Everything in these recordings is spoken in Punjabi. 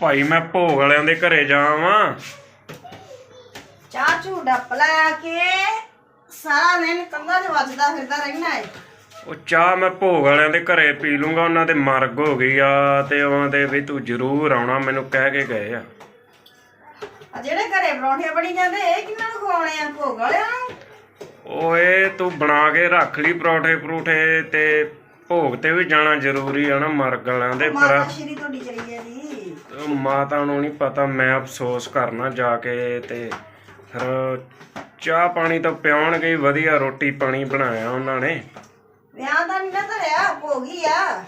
ਭਾਈ ਮੈਂ ਭੋਗ ਵਾਲਿਆਂ ਦੇ ਘਰੇ ਜਾਵਾਂ। ਚਾਹ ਚੂ ਡੱਪ ਲੈ ਕੇ ਸਾਰਾ ਦਿਨ ਕੰਧਾਂ 'ਚ ਵੱਜਦਾ ਫਿਰਦਾ ਰਹਿਣਾ ਏ। ਉਹ ਚਾਹ ਮੈਂ ਭੋਗ ਵਾਲਿਆਂ ਦੇ ਘਰੇ ਪੀ ਲੂੰਗਾ ਉਹਨਾਂ ਦੇ ਮਰਗ ਹੋ ਗਈ ਆ ਤੇ ਉਹਨਾਂ ਦੇ ਵੀ ਤੂੰ ਜ਼ਰੂਰ ਆਉਣਾ ਮੈਨੂੰ ਕਹਿ ਕੇ ਗਏ ਆ। ਆ ਜਿਹੜੇ ਘਰੇ ਪਰੌਂਠੇ ਬਣੀ ਜਾਂਦੇ ਇਹ ਕਿੰਨਾਂ ਨੂੰ ਖਵਾਉਣੇ ਆ ਭੋਗ ਵਾਲਿਆਂ ਨੂੰ? ਓਏ ਤੂੰ ਬਣਾ ਕੇ ਰੱਖ ਲਈ ਪਰੌਠੇ ਪਰੂਠੇ ਤੇ ਭੋਗ ਤੇ ਵੀ ਜਾਣਾ ਜ਼ਰੂਰੀ ਆ ਨਾ ਮਰਗ ਵਾਲਿਆਂ ਦੇ ਪਰ ਮਾਤਾ ਸ਼੍ਰੀ ਤੁਹਾਡੀ ਚਲੀ ਹੈ ਜੀ ਮਾਤਾ ਨੂੰ ਨਹੀਂ ਪਤਾ ਮੈਂ ਅਫਸੋਸ ਕਰਨਾ ਜਾ ਕੇ ਤੇ ਫਿਰ ਚਾਹ ਪਾਣੀ ਤਾਂ ਪਿਆਉਣਗੇ ਹੀ ਵਧੀਆ ਰੋਟੀ ਪਾਣੀ ਬਣਾਇਆ ਉਹਨਾਂ ਨੇ। ਵਿਆਹ ਦਾ ਨਹੀਂ ਨਾ ਧਰਿਆ ਭੋਗ ਹੀ ਆ।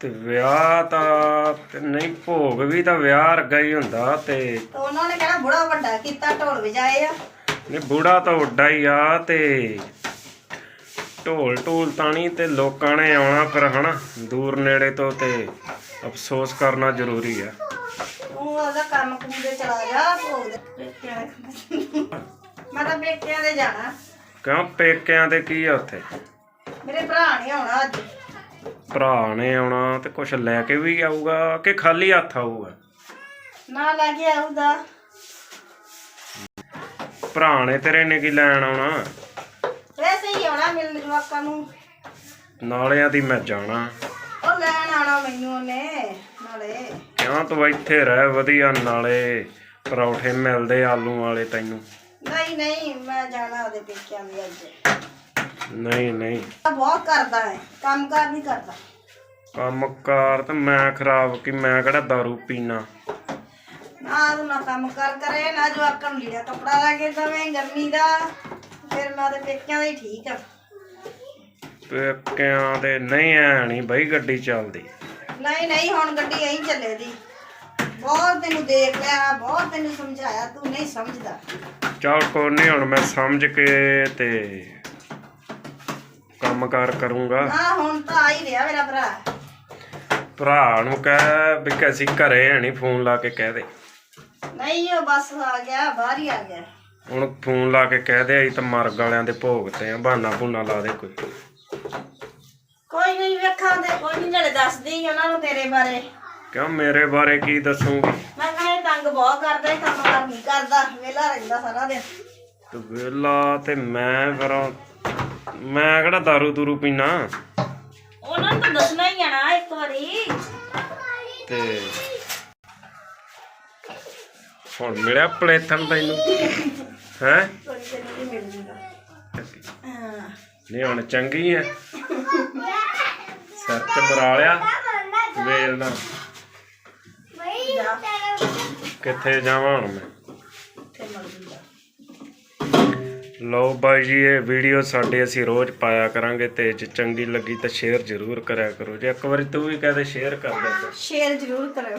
ਤੇ ਵਿਆਹ ਤਾਂ ਤੇ ਨਹੀਂ ਭੋਗ ਵੀ ਤਾਂ ਵਿਆਹ ਵਰਗਾ ਹੀ ਹੁੰਦਾ ਤੇ ਤਾਂ ਉਹਨਾਂ ਨੇ ਕਹਿਣਾ ਬੁੜਾ ਵੱਡਾ ਕੀਤਾ ਢੋਲ ਵਜਾਏ ਆ। ਨਹੀਂ ਬੂੜਾ ਤਾਂ ਉੱਡਾ ਹੀ ਆ ਤੇ ਢੋਲ ਢੋਲ ਤਾਂ ਨਹੀਂ ਤੇ ਲੋਕਾਂ ਨੇ ਆਉਣਾ ਫਿਰ ਹਨਾ ਦੂਰ ਨੇੜੇ ਤੋਂ ਤੇ ਅਫਸੋਸ ਕਰਨਾ ਜ਼ਰੂਰੀ ਆ। ਤੂੰ ਉਹਦਾ ਕੰਮ ਕੁਮ ਦੇ ਚਲਾ ਜਾ ਭੋਗ ਦੇ ਪੇਕਿਆਂ ਦੇ ਮੈਂ ਤਾਂ ਪੇਕਿਆਂ ਦੇ ਜਾਣਾ। ਕਿਉਂ ਪੇਕਿਆਂ ਤੇ ਕੀ ਆ ਉੱਥੇ? ਮੇਰੇ ਭਰਾ ਨੇ ਆਉਣਾ ਅੱਜ। ਭਰਾ ਨੇ ਆਉਣਾ ਤੇ ਕੁਝ ਲੈ ਕੇ ਵੀ ਆਊਗਾ ਕਿ ਖਾਲੀ ਹੱਥ ਆਊਗਾ? ਨਾ ਲੈ ਕੇ ਆਉਦਾ ਭਰਾ ਨੇ ਤੇਰੇ ਨੇ ਕੀ ਲੈਣ ਆਉਣਾ? ਮਿਲਣ ਜਵਾਕਾਂ ਨੂੰ। ਨਾਲਿਆਂ ਦੀ ਮੈਂ ਜਾਣਾ। ਉਹ ਲੈਣ ਆਉਣਾ ਮੈਨੂੰ ਉਹਨੇ ਨਾਲੇ। ਕਿਉਂ ਤੂੰ ਇੱਥੇ ਰਹਿ ਵਧੀਆ ਨਾਲੇ ਪਰੌਠੇ ਮਿਲਦੇ ਆਲੂ ਵਾਲੇ ਤੈਨੂੰ। ਨਹੀਂ ਨਹੀਂ ਮੈਂ ਜਾਣਾ ਉਹਦੇ ਪੇਕਿਆਂ ਦੇ ਅੱਜ। ਨਹੀਂ ਨਹੀਂ। ਤਾਂ ਬਹੁਤ ਕਰਦਾ ਹੈ ਕੰਮ ਕਾਰ ਨਹੀਂ ਕਰਦਾ। ਕੰਮਕਾਰ ਤਾਂ ਮੈਂ ਖਰਾਬ ਕਿ ਮੈਂ ਕਿਹੜਾ दारू ਪੀਣਾ। ਨਾ ਤੂੰ ਨਾ ਕੰਮ ਕਰ ਕਰੇ ਨਾ ਜਵਾਕਾਂ ਨੂੰ ਲੀੜਾ ਕੱਪੜਾ ਲਾ ਕੇ ਦਵੇਂ ਗਰਮੀ ਦਾ। ਫਿਰ ਮੈਂ ਉਹਦੇ ਪੇਕਿਆਂ ਦੇ ਠੀਕ ਆ। ਪੇਕਿਆਂ ਦੇ ਨਹੀਂ ਐ ਨਹੀਂ ਬਈ ਗੱਡੀ ਚੱਲਦੀ। ਨਹੀਂ ਨਹੀਂ ਹੁਣ ਗੱਡੀ ਐਂ ਚੱਲੇ ਦੀ। ਬਹੁਤ ਤੈਨੂੰ ਦੇਖ ਲਿਆ ਬਹੁਤ ਤੈਨੂੰ ਸਮਝਾਇਆ ਤੂੰ ਨਹੀਂ ਸਮਝਦਾ। ਚੱਲ ਕੋਈ ਨਹੀਂ ਹੁਣ ਮੈਂ ਸਮਝ ਕੇ ਤੇ ਕੰਮਕਾਰ ਕਰੂੰਗਾ। ਨਾ ਹੁਣ ਤਾਂ ਆ ਹੀ ਰਿਹਾ ਮੇਰਾ ਭਰਾ। ਭਰਾ ਨੂੰ ਕਹਿ ਵੀ ਕਿ ਅਸੀਂ ਘਰੇ ਹੈ ਨਹੀਂ ਫੋਨ ਲਾ ਕੇ ਕਹਿ ਦੇ। ਨਹੀਂ ਉਹ ਬਸ ਆ ਗਿਆ ਬਾਹਰ ਹੀ ਆ ਗਿਆ। ਹੁਣ ਫੋਨ ਲਾ ਕੇ ਕਹਿ ਦੇ ਅਸੀਂ ਤਾਂ ਮਰਗ ਵਾਲਿਆਂ ਦੇ ਭੋਗ ਤੇ ਆ ਬਹਾਨਾ ਬੁਨਾ ਲਾ ਦੇ ਕੋਈ। ਵੇਖਾਂ ਤੇ ਕੋਈ ਨਹੀਂ ਨਾਲੇ ਦੱਸਦੀ ਉਹਨਾਂ ਨੂੰ ਤੇਰੇ ਬਾਰੇ। ਕਿਉਂ ਮੇਰੇ ਬਾਰੇ ਕੀ ਦੱਸੂਗੀ? ਮੈਂ ਕਹਿੰਦਾ ਤੰਗ ਬਹੁਤ ਕਰਦਾ ਇਹ ਕੰਮ ਕਰ ਨਹੀਂ ਕਰਦਾ ਵਿਹਲਾ ਰਹਿੰਦਾ ਸਾਰਾ ਦਿਨ। ਤੇ ਵੇਲਾ ਤੇ ਮੈਂ ਫਿਰ ਮੈਂ ਕਿਹੜਾ दारू ਦੂਰੂ ਪੀਣਾ? ਉਹਨਾਂ ਨੂੰ ਤਾਂ ਦੱਸਣਾ ਹੀ ਆ ਨਾ ਇੱਕ ਵਾਰੀ। ਤੇ ਹੁਣ ਮਿਲਿਆ ਪਲੇਥਨ ਤੈਨੂੰ? ਹੈ? ਨਹੀਂ ਹਾਂ। ਹੁਣ ਚੰਗੀ ਐ ਸਿਰ ਤੇ ਬਰਾ ਲਿਆ। ਵੇਲ ਨਾ ਕਿੱਥੇ ਜਾਵਾਂ ਹੁਣ ਮੈਂ? ਲਓ ਬਾਈ ਜੀ ਇਹ ਵੀਡੀਓ ਸਾਡੇ ਅਸੀਂ ਰੋਜ਼ ਪਾਇਆ ਕਰਾਂਗੇ ਤੇ ਜੇ ਚੰਗੀ ਲੱਗੀ ਤਾਂ ਸ਼ੇਅਰ ਜ਼ਰੂਰ ਕਰਿਆ ਕਰੋ। ਜੇ ਇੱਕ ਵਾਰੀ ਤੂੰ ਵੀ ਕਹਦੇ ਸ਼ੇਅਰ ਕਰ ਦੇ ਤਾਂ। ਸ਼ੇਅਰ ਜ਼ਰੂਰ ਕਰਿਓ।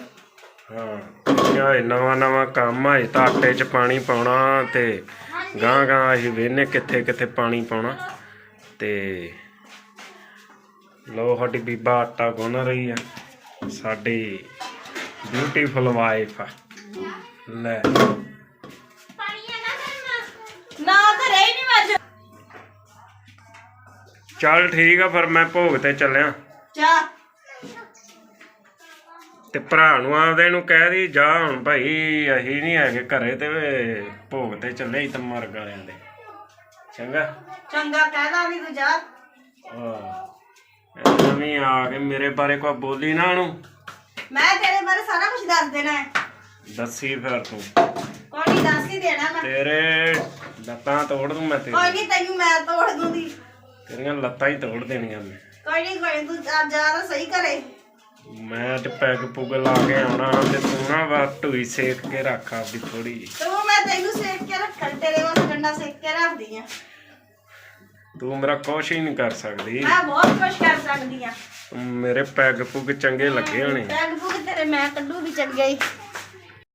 ਹਾਂ ਇਹ ਨਵਾਂ ਨਵਾਂ ਕੰਮ ਆ ਇਹ ਤਾਂ ਆਟੇ 'ਚ ਪਾਣੀ ਪਾਉਣਾ ਤੇ ਗਾਂ ਗਾਂ ਅਸੀਂ ਵੇਨੇ ਕਿੱਥੇ ਕਿੱਥੇ ਪਾਣੀ ਪਾਉਣਾ ਤੇ ਲੋ ਸਾਡੀ ਬੀਬਾ ਆਟਾ ਗੁੰਨ ਰਹੀ ਆ। ਸਾਡੀ ਬਿਊਟੀਫੁਲ ਵਾਈਫ ਲੈ। ਨਾ ਤਾਂ ਰਹਿ ਨਹੀਂ ਵੱਜ। ਚੱਲ ਠੀਕ ਆ ਫਿਰ ਮੈਂ ਭੋਗ ਤੇ ਚੱਲਿਆ। ਜਾ। ਤੇ ਭਰਾ ਨੂੰ ਆਪਦੇ ਨੂੰ ਕਹਿ ਦੀ ਜਾ ਹੁਣ ਭਾਈ ਅਸੀਂ ਨਹੀਂ ਹੈਗੇ ਘਰੇ ਤੇ ਵੇ ਭੋਗ ਤੇ ਚੱਲੇ ਤਾਂ ਮਰਗ ਵਾਲਿਆਂ ਦੇ। ਚੰਗਾ। ਚੰਗਾ ਕਹਿਦਾ ਵੀ ਤੂੰ ਜਾ। ਹਾਂ। ਨਵੀਂ ਆ ਕੇ ਮੇਰੇ ਬਾਰੇ ਕੋਈ ਬੋਲੀ ਨਾ ਉਹਨੂੰ ਮੈਂ ਤੇਰੇ ਬਾਰੇ ਸਾਰਾ ਕੁਝ ਦੱਸ ਦੇਣਾ ਹੈ। ਦੱਸੀ ਫਿਰ ਤੂੰ। ਕੋਈ ਨਹੀਂ ਦੱਸ ਹੀ ਦੇਣਾ ਮੈਂ। ਤੇਰੇ ਲੱਤਾਂ ਤੋੜ ਦੂੰ ਮੈਂ ਕੋਈ ਤੇਰੀ ਨਹੀਂ ਤੈਨੂੰ ਮੈਂ ਤੋੜ ਦੂੰਗੀ। ਤੇਰੀਆਂ ਲੱਤਾਂ ਹੀ ਤੋੜ ਦੇਣੀਆਂ ਮੈਂ ਕੋਈ ਨਹੀਂ ਕੋਈ ਨੀ, ਤੂੰ ਜਾ ਜਾ ਤਾਂ ਸਹੀ ਕਰੇ। ਮੈਂ ਤੇ ਪੈਗ ਪੁਗ ਲਾ ਕੇ ਆਉਣਾ ਤੇ ਤੂੰ ਨਾ ਵਾ ਢੂਈ ਸੇਕ ਕੇ ਰੱਖ ਆਪਦੀ ਥੋੜੀ ਤੂੰ ਮੈਂ ਤੈਨੂੰ ਸੇਕ ਕੇ ਰੱਖਣ ਤੇਰੇ ਵਾਸਤੇ ਡੰਡਾ ਸੇਕ ਕੇ ਰੱਖਦੀ ਆ। ਤੂੰ ਮੇਰਾ ਕੁਛ ਹੀ ਨਹੀਂ ਕਰ ਸਕਦੀ। ਮੈਂ ਬਹੁਤ ਕੁਝ ਕਰ ਸਕਦੀ ਆ। ਮੇਰੇ ਪੈਗ ਪੁਗ ਚੰਗੇ ਲੱਗੇ ਹੋਣੇ। ਪੈਗ ਪੁਗ ਤੇਰੇ ਮੈਂ ਕੱਢੂਗੀ ਚੰਗੇ। ਹੀ